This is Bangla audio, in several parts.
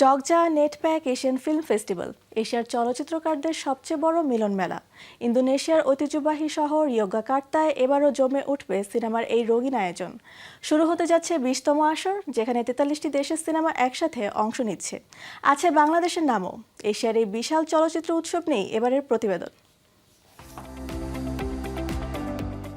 Jogja NETPAC Asian film festival, এশিয়ার চলচ্চিত্রকারদের সবচেয়ে বড় মিলন মেলা। ইন্দোনেশিয়ার ঐতিহ্যবাহী শহর ইয়োগাকার্তায় এবারও জমে উঠবে সিনেমার এই রঙিন আয়োজন। শুরু হতে যাচ্ছে বিশতম আসর, যেখানে তেতাল্লিশটি দেশের সিনেমা একসাথে অংশ নিচ্ছে। আছে বাংলাদেশের নামও। এশিয়ার এই বিশাল চলচ্চিত্র উৎসব নেই এবারের প্রতিবেদন।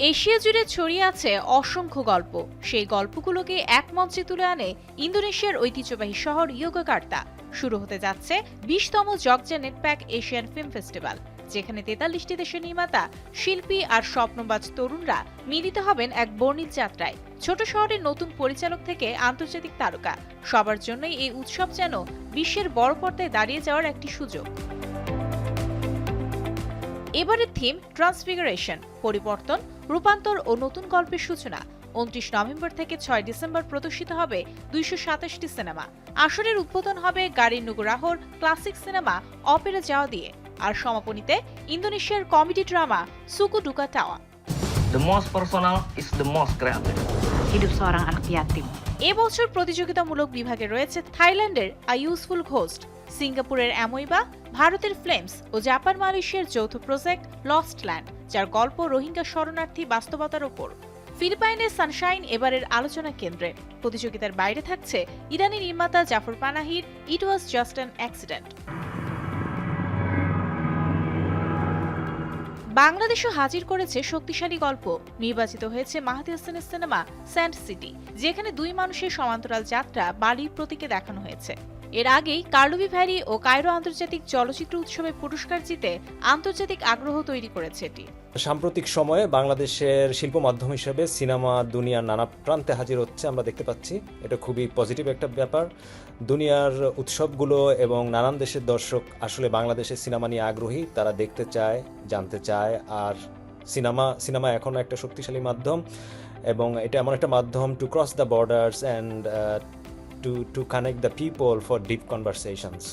এশিয়া জুড়ে ছড়িয়ে আছে অসংখ্য গল্প। সেই গল্পগুলোকে এক মঞ্চে তুলে আনে ইন্দোনেশিয়ার ঐতিহ্যবাহী শহর ইয়োগাকার্তা। শুরু হতে যাচ্ছে বিশতম Jogja NETPAC Asian film festival, যেখানে তেতাল্লিশটি দেশের নির্মাতা, শিল্পী আর স্বপ্নবাজ তরুণরা মিলিত হবেন এক বর্ণিল যাত্রায়। ছোট শহরের নতুন পরিচালক থেকে আন্তর্জাতিক তারকা। সবার জন্যই এই উৎসব যেন বিশ্বের বড় পর্দায় দাঁড়িয়ে যাওয়ার একটি সুযোগ। এবারের থিম ট্রান্সফিগারেশন পরিবর্তন রূপান্তর ও নতুন গল্পের সূচনা উনত্রিশ নভেম্বর থেকে ছয় ডিসেম্বর প্রদর্শিত হবে দুইশো সাতাশটি সিনেমা আসরের উদ্বোধন হবে গাড়ির নুগুরাহর ক্লাসিক সিনেমা অপেরা যাওয়া দিয়ে আর সমাপনীতে ইন্দোনেশিয়ার comedy drama Suku Duka Tawa The most personal is the most creative. hidup seorang anak yatim. এবছর প্রতিযোগিতামূলক বিভাগে রয়েছে থাইল্যান্ডের আ ইউজফুল হোস্ট সিঙ্গাপুরের অ্যামোইবা, ভারতের ফ্লেমস ও জাপান মালয়েশিয়ার যৌথ প্রজেক্ট লস্ট ল্যান্ড, যার গল্প রোহিঙ্গা শরণার্থী বাস্তবতার ওপর। ফিলিপাইনের সানশাইন এবারের আলোচনা কেন্দ্রে। প্রতিযোগিতার বাইরে থাকছে ইরানি নির্মাতা Jafar পানাহির it was just an accident বাংলাদেশও হাজির করেছে শক্তিশালী গল্প। নির্বাচিত হয়েছে মাহাদি হাসানের সিনেমা স্যান্ড সিটি, যেখানে দুই মানুষের সমান্তরাল যাত্রা বালির প্রতীকে দেখানো হয়েছে। এর আগেই কার্লোভি ভ্যালি ও কায়রো আন্তর্জাতিক চলচ্চিত্র উৎসবে পুরস্কার জিতে আন্তর্জাতিক আগ্রহ তৈরি করেছে এটি। সাম্প্রতিক সময়ে বাংলাদেশের শিল্প মাধ্যম হিসেবে সিনেমা দুনিয়ার নানা প্রান্তে হাজির হচ্ছে, আমরা দেখতে পাচ্ছি। এটা খুবই পজিটিভ একটা ব্যাপার। দুনিয়ার উৎসবগুলো এবং নানান দেশের দর্শক আসলে বাংলাদেশের সিনেমা নিয়ে আগ্রহী। তারা দেখতে চায়, জানতে চায়, আর সিনেমা সিনেমা এখন একটা শক্তিশালী মাধ্যম এবং এটা এমন একটা মাধ্যম to cross the borders and to to connect the people for deep conversations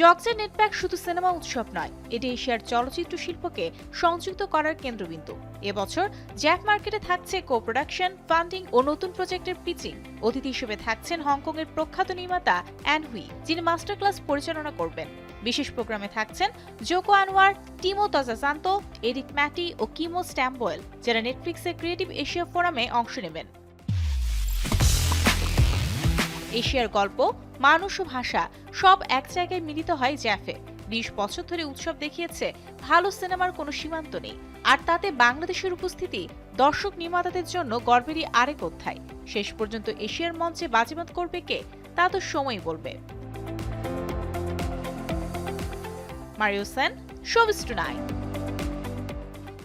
জগজের নেটপ্যাক শুধু সিনেমা উৎসব নয়, এটি এশিয়ার চলচ্চিত্র শিল্পকে সংযুক্ত করার কেন্দ্রবিন্দু। এবছর জ্যাক মার্কেটে থাকছে কো প্রোডাকশন ফান্ডিং ও নতুন প্রজেক্টের পিচিং অতিথি হিসেবে থাকছেন হংকংয়ের প্রখ্যাত নির্মাতা অ্যান হুই যিনি মাস্টার ক্লাস পরিচালনা করবেন। বিশেষ প্রোগ্রামে থাকছেন Joko Anwar Timo Tjahjanto Eric Matti ও কিমো স্ট্যাম্বোয়েল যারা নেটফ্লিক্সের ক্রিয়েটিভ এশিয়া ফোরামে অংশ নেবেন। এশিয়ার গল্প, মানুষ ও ভাষা সব এক জায়গায় মিলিত হয় জ্যাফে। বিশ বছর ধরে উৎসব দেখিয়েছে, ভালো সিনেমার কোনো সীমান্ত নেই। আর তাতে বাংলাদেশের উপস্থিতি, দর্শক নির্মাতাদের জন্য গর্বেরই আরেক অধ্যায়। শেষ পর্যন্ত এশিয়ার মঞ্চে বাজিমাত করবে কে, তা তো সময় বলবে। Mario Sen showbiz tonight